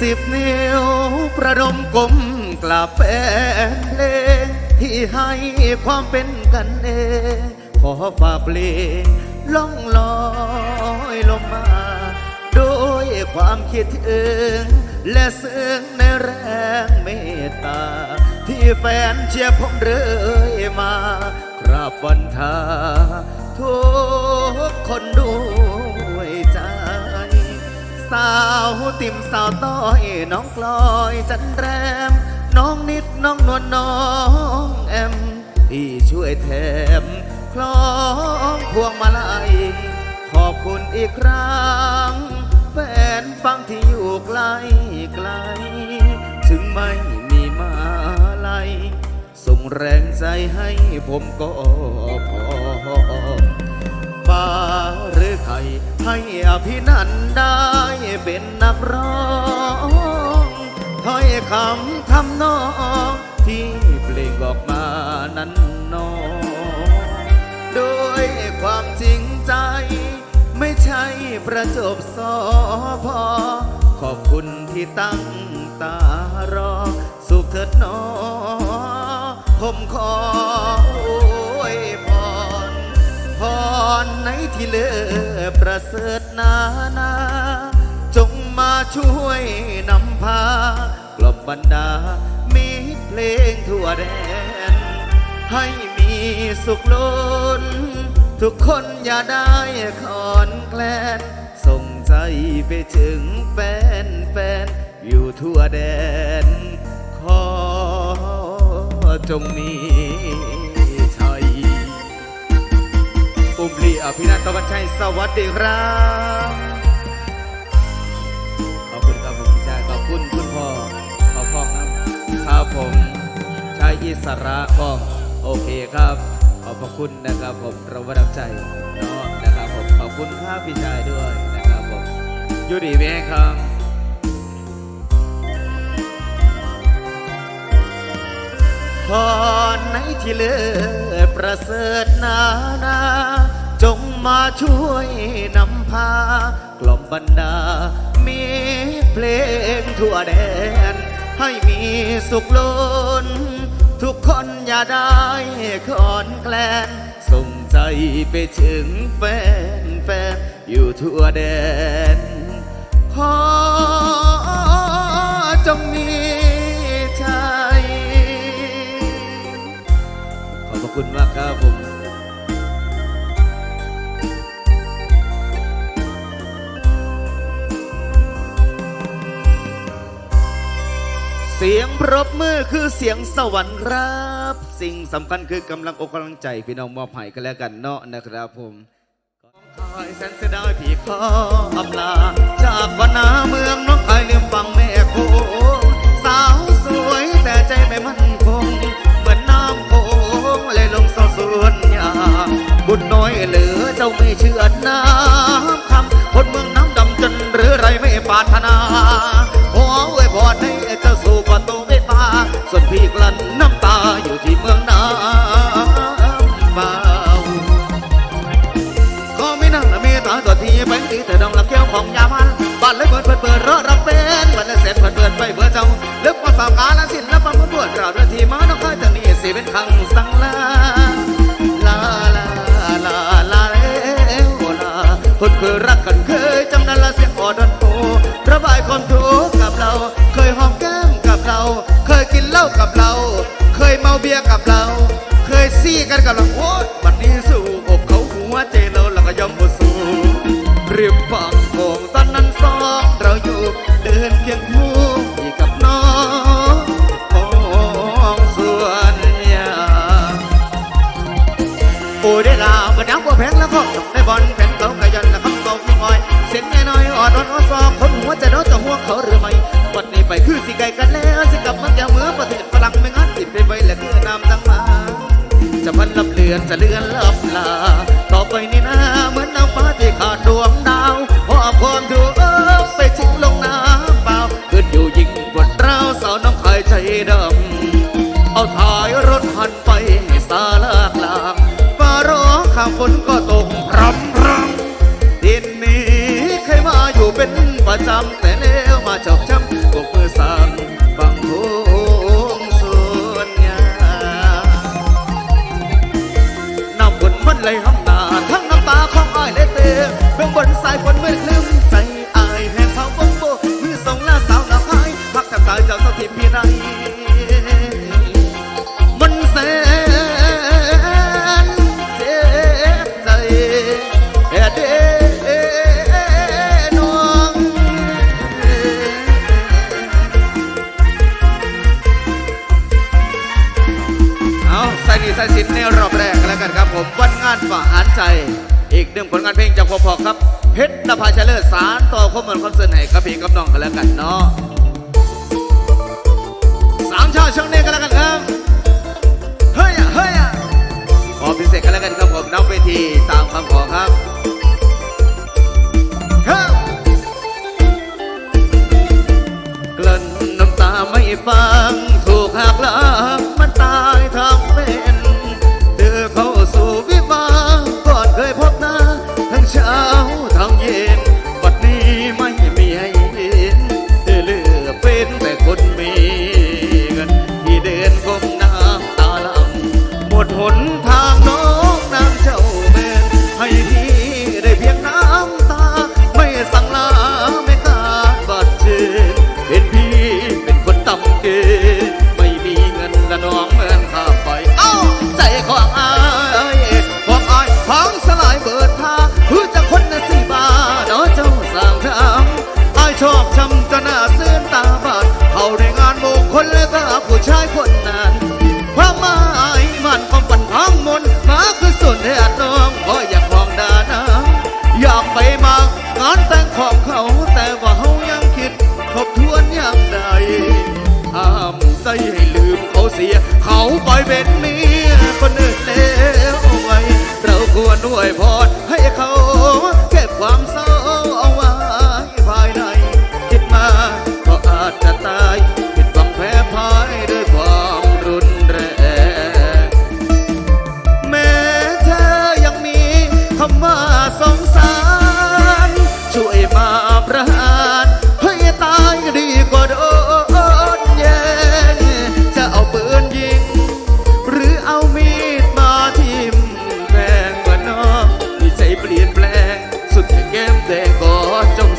สิบนิ้วประดมกลมกลับแฟนเพลงที่ให้ความเป็นกันเอง ขอฝากเพลงล่องลอยลงมาด้วยความคิดถึงและซึ้งในแรงเมตตา ที่แฟนเชียร์ผมเรื่อยมา กราบวันทาทุกคนด้วย สาวติมสาวต้อยน้องกลอยจันแรม น้องนิดน้องนวลน้องแอมที่ช่วยแถมคล้องพวงมาลัยขอบคุณอีกครั้งแฟนฟังที่อยู่ไกลไกล ถึงไม่มีมาลัยส่งแรงใจให้ผมก็พอฟ้าหรือใคร ให้อภินันได้เป็นนักร้องถ้อยคำทำนองที่เปล่งออกมานั้นน้องด้วยความจริงใจ ไม่ใช่ประจบสอพอ ขอบคุณที่ตั้งตารอ สุขเถิดนอผมขอ ที่เลือประเสริฐนานา จงมาช่วยนำพากลบบรรดามีเพลงทั่วแดน ให้มีสุขล้น ทุกคนอย่าได้ขอนแคลน ส่งใจไปถึงแฟนแฟนอยู่ทั่วแดน ขอจงมี อุมลีอภินันทวันชัยสวัสดีครับขอบคุณครับผมพี่ชายขอบคุณคุณพ่อขอบพ่อครับครับผมชายอิสระพ่อโอเคครับ ขอบพระคุณนะครับผมเราประทับใจเนาะนะครับผมขอบคุณครับพี่ชายด้วยนะครับผมยูดีไหมครับพรในที่เลือประเสริฐนานา มาช่วยนำพากล่อมบรรดา มีเพลงทั่วแดน ให้มีสุขล้น ทุกคนอย่าได้คอนแคลน ส่งใจไปถึงแฟนแฟนอยู่ทั่วแดน ขอจงมีชัยขอบพระคุณมากครับผม เสียงปรบมือคือเสียงสวรรค์ครับ สิ่งสำคัญคือกำลังอกกำลังใจพี่น้องมอบให้กันแล้วกันเนาะนะครับผมคอยแสนเสียดายพี่ขออำลาจากวันนาเมืองน้องไอลืมฟังแม่โคสาวสวยแต่ใจไม่มั่นคงเหมือนน้ำโขงไหลลงสอสวนยาบุญน้อยเหลือเจ้าไม่เชื่อน้ำ ฟังมันบวชเราทีมาน้องค่อยจะนี่สิเป็นคำสั่งลาลาลาลาลาแล้วลาคนเคยรักกันเคยจำนั้นละเสียงอ่อนดันโประบายความทุกข์กับเรา เคยหอมแก้มกับเรา เคยกินเหล้ากับเรา เคยเมาเบียร์กับเรา เคยซี่กันกับเราโอ้ยวันนี้สู่อกเขาหัวใจเราแล้วก็ยอมบ่สู้ริมฝั่งโขง โอ้ได้ลาบันดังบัวแพงแล้วก็จบในบอลแผ่นเก่ากระยันแล้วคำเก่าไม่อ่อย เสียงน้อยอ่อนอ่อนอ่อนซอกคนหัวจน้อนจะห่วงเขาหรือไม่วันนี้ไปคือสิไกลกันแล้วสิกลับมันจะเมื่อประเทศฝรั่งไม่งั้นติดไปไปและคือน้ำตั้งมาจะพันลับเลือนจะเลือนลับลา จ อีกหนึ่งผลงานเพลงจากพอพอครับเพชรนภาชัยเลิศสารต่อข้อมูลความเสนห์กับพี่กับน้องกันแล้วกันเนาะสามชาติช่างเน่กันแล้วกันครับเฮ้ยอะเฮ้ยอะขอพิเศษกันแล้วกันครับผมนักเวทีตามคำขอครับกลั่นน้ำตาไม่ฟัง นด้วยพรให้เขาเก็บความเศร้าเอาไว้ภายในคิดมาก็อาจจะตายผิดหวังแพ้พ่ายด้วยความรุนแรงแม้เธอยังมีคำว่าสง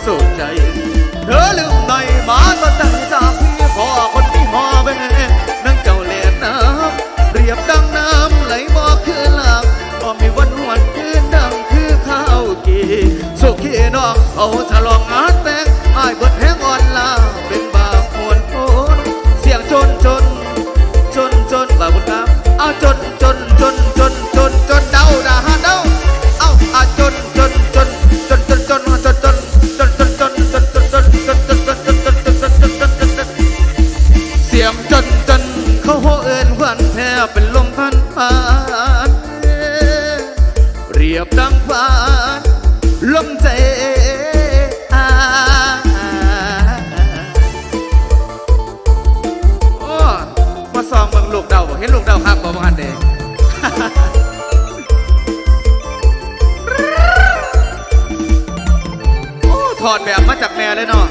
ဆိုတိုင်းတို့လူ เห็นลูกเดาครับบอกว่าอันเด้โอ้ถอดแบบมาจากแม่เลยเนาะ